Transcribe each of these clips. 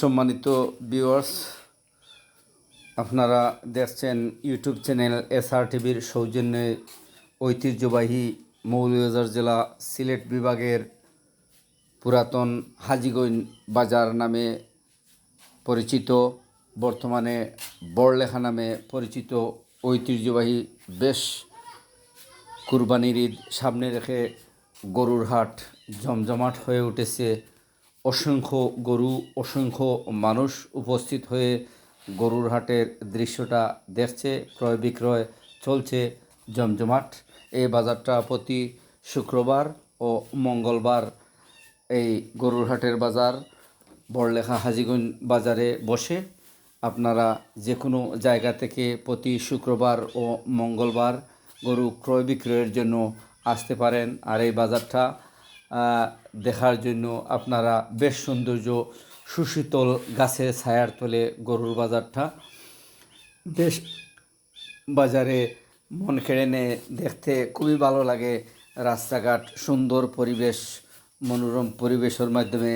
সম্মানিত ভিউয়ার্স আপনারা দেখছেন ইউটিউব চ্যানেল এসআর টিভির সৌজন্যে ঐতিহ্যবাহী মৌলভীবাজার জেলা সিলেট বিভাগের পুরাতন হাজিগঞ্জ বাজার নামে পরিচিত, বর্তমানে বড়লেখা নামে পরিচিত ঐতিহ্যবাহী বেশ কুরবানির ঈদ সামনে রেখে গরুর হাট জমজমাট হয়ে উঠেছে। অসংখ্য গরু, অসংখ্য মানুষ উপস্থিত হয়ে গরুর হাটের দৃশ্যটা দেখছে, ক্রয় বিক্রয় চলছে জমজমাট। এই বাজারটা প্রতি শুক্রবার ও মঙ্গলবার এই গরুর হাটের বাজার বড়লেখা হাজিগঞ্জ বাজারে বসে। আপনারা যে কোনো জায়গা থেকে প্রতি শুক্রবার ও মঙ্গলবার গরু ক্রয় বিক্রয়ের জন্য আসতে পারেন। আর এই বাজারটা দেখার জন্য আপনারা বেশ সৌন্দর্য সুশীতল গাছের ছায়ার তলে গরুর বাজারটা বেশ বাজারে মন কেড়ে নেয়, দেখতে খুবই ভালো লাগে। রাস্তাঘাট সুন্দর পরিবেশ, মনোরম পরিবেশের মাধ্যমে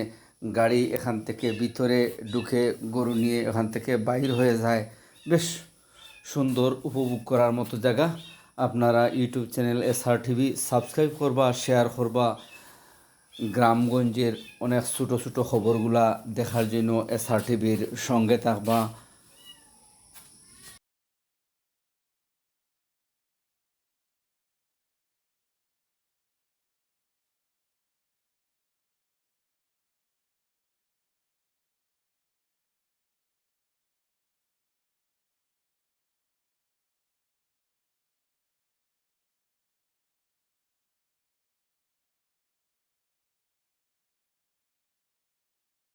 গাড়ি এখান থেকে ভিতরে ঢুকে গরু নিয়ে এখান থেকে বাইর হয়ে যায়। বেশ সুন্দর উপভোগ করার মতো জায়গা। আপনারা YouTube channel SR TV subscribe করবা, শেয়ার করবা গ্রামগঞ্জের অনেক ছোটো ছোটো খবরগুলা দেখার জন্য এসআর টিভির সঙ্গে থাকবা।